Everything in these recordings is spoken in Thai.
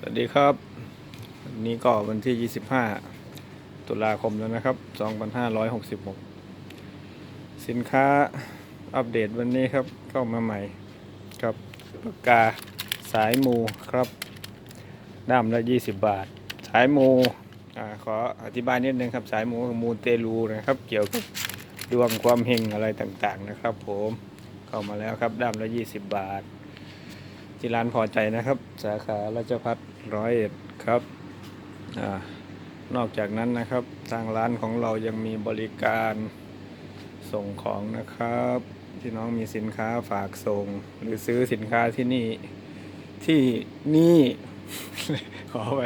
สวัสดีครับวันนี้ก็วันที่ 25 ตุลาคมแล้วนะครับ 2566 สินค้าอัปเดตวันนี้ครับ เข้ามาใหม่ครับปากกาสายมูครับด้ามละ 20 บาท สายมูอ่าขออธิบายนิดนึงครับ สายมูมูเตลูนะครับ เกี่ยวกับดวงความเฮงอะไรต่างๆนะครับ ผมเข้ามาแล้วครับด้ามละ 20 บาท ที่ร้านพอใจนะครับ สาขาราชพัฒร้อยเอ็ดครับอนอกจากนั้นนะครับ ทางร้านของเรายังมีบริการส่งของนะครับที่น้องมีสินค้าฝากส่ง หรือซื้อสินค้าที่นี่ที่นี่ขอไป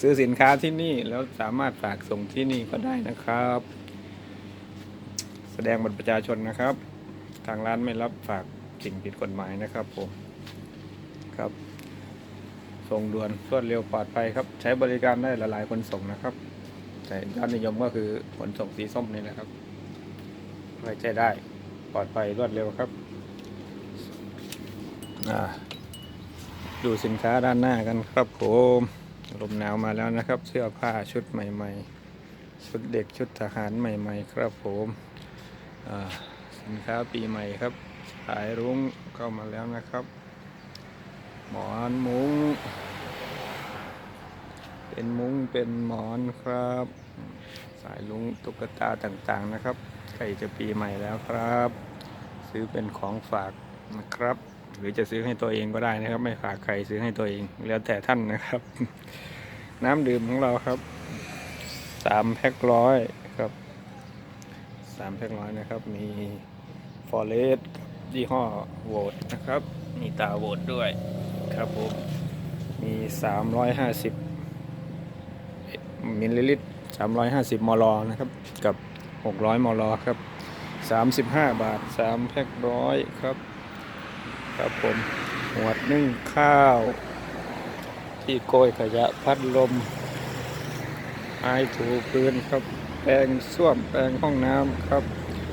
ซื้อสินค้าที่นี่แล้วสามารถฝากส่งที่นี่ก็ได้นะครับ แสดงบัตรประชาชนนะครับ ทางร้านไม่รับฝากสิ่งผิดกฎหมายนะครับผม ครับ ส่งด่วนรวดเร็วปลอดภัยครับ ใช้บริการได้หลายๆคนส่งนะครับ แต่ยอดนิยมก็คือขนส่งสีส้มนี่นะครับไว้ใจได้ปลอดภัยรวดเร็วครับดูสินค้าด้านหน้ากันครับผมลมหนาวมาแล้วนะครับ เสื้อผ้าชุดใหม่ ๆ ชุดเด็กชุดทหารใหม่ ๆ ครับผมสินค้าปีใหม่ครับสายรุ้งเข้ามาแล้วนะครับ หมอนมุ้ง เป็นมุ้งเป็นหมอนครับ สายลุงตุ๊กตาต่างๆนะครับใกล้จะปีใหม่แล้วครับ ซื้อเป็นของฝากนะครับ หรือจะซื้อให้ตัวเองก็ได้นะครับ ไม่ฝากใครซื้อให้ตัวเอง แล้วแต่ท่านนะครับ น้ำดื่มของเราครับสามแพ็คร้อยครับสามแพ็คร้อยนะครับ มีฟอเรสกับยี่ห้อโวตนะครับ มีตาโวตด้วย ครับผม มี 350มิลลิลิตร 350 มล นะครับ กับ 600 มล ครับ 35 บาท 3 แพ็คร้อยครับ ครับผมหัวดนึ่งข้าว ที่โกยขยะพัดลม ไม้ถูพื้นครับ แปรงส้วม แปรงห้องน้ำครับ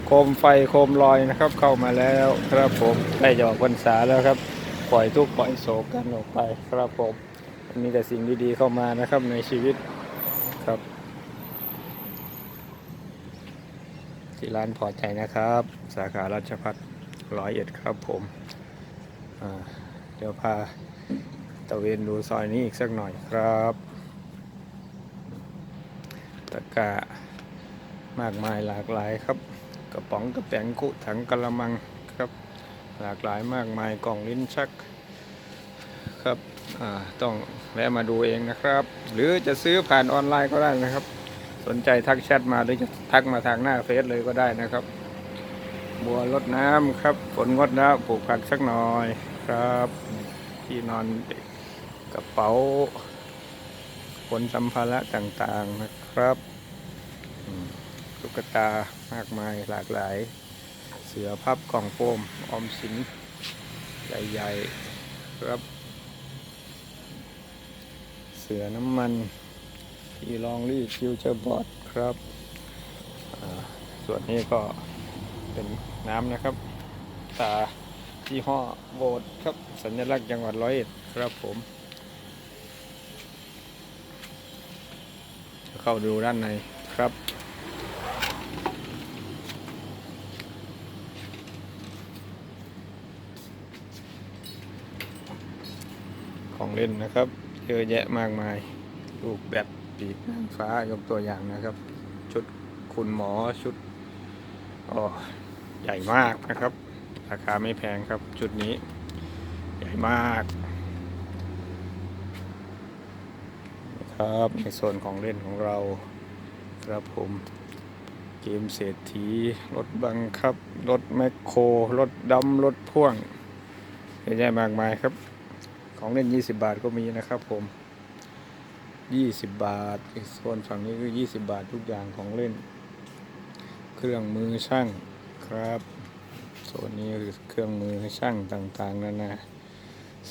โคมไฟโคมลอยนะครับ เข้ามาแล้วครับผมใกล้จะออกพรรษาแล้วครับ ปล่อยทุกปล่อยโศกกันออกไปครับผมมีแต่สิ่งดีๆเข้ามานะครับในชีวิตครับที่ร้านพอใจนะครับ สาขาราชพัฒร้อยเอ็ดครับผมเดี๋ยวพาตะเวนดูซอยนี้อีกสักหน่อยครับตะกร้ามากมายหลากหลายครับ กระป๋องกระแป๋งกุถังกระมังครับ หลากหลายมากมายกล่องลิ้นชักครับต้องแวะมาดูเองนะครับ หรือจะซื้อผ่านออนไลน์ก็ได้นะครับ สนใจทักแชทมาหรือจะทักมาทางหน้าเฟซเลยก็ได้นะครับ บัวรดน้ำครับฝนงดน้ำปลูกผักสักหน่อยครับที่นอนเด็กกระเป๋าขนสัมภาระต่างๆนะครับตุ๊กตามากมายหลากหลาย สือพับกล่องโฟมออมสินใหญ่ๆครับ เสือน้ำมันที่ลองรีฟิวเจอร์บอร์ดครับส่วนนี้ก็เป็นน้ำนะครับ ตาที่ห้อโบดครับ สัญลักษณ์จังหวัดร้อยเอ็ดครับผม เข้าดูด้านในครับ ของ เล่นนะครับ เยอะแยะมากมาย ลูกแบบปีกนางฟ้ายกตัวอย่างนะครับ ชุดคุณหมอชุดอ๋อใหญ่มากนะครับ ราคาไม่แพงครับ ชุดนี้ ใหญ่มากนะครับในโซนของเล่นของเราครับผมเกมเศรษฐีรถบังคับ รถแมคโคร รถดำรถพ่วงเยอะแยะมากมายครับ ของเล่น 20 บาทก็มีนะครับผม 20 บาทอีกโซนฝั่งนี้คือ 20 บาททุกอย่างของเล่น เครื่องมือช่างครับโซนนี้คือเครื่องมือช่างต่างๆนานา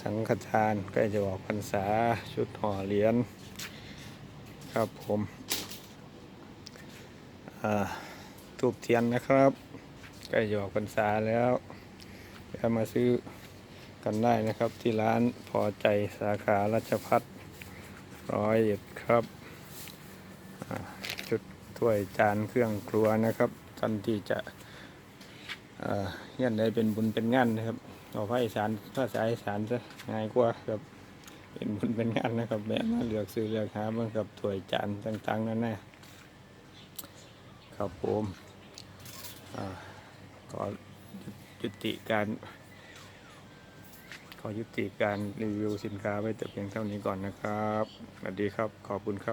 สังฆทานใกล้จะออกพรรษาชุดห่อเหรียญครับผมอ่าทูบเทียนนะครับ ใกล้จะออกพรรษาแล้วแล้วมาซื้อ กันได้นะครับ ที่ร้านพอใจสาขาราชพัฒร้อยเอ็ดครับอ่าชุดถ้วยจานเครื่องครัวนะครับท่านที่จะเอ่อเฮียนได้เป็นบุญเป็นงานนะครับเอาภาคอีสานภาษาอีสานซะง่ายกว่าครับเป็นบุญเป็นงานนะครับแม่มาเลือกซื้อเลือกหาเมื่อกับถ้วยจานต่างๆนั่นแนะครับผมอ่าขอยุติการ อยุติการรีวิวสินค้าไว้แต่เพียงเท่านี้ก่อนนะครับ สวัสดีครับ ขอบคุณครับ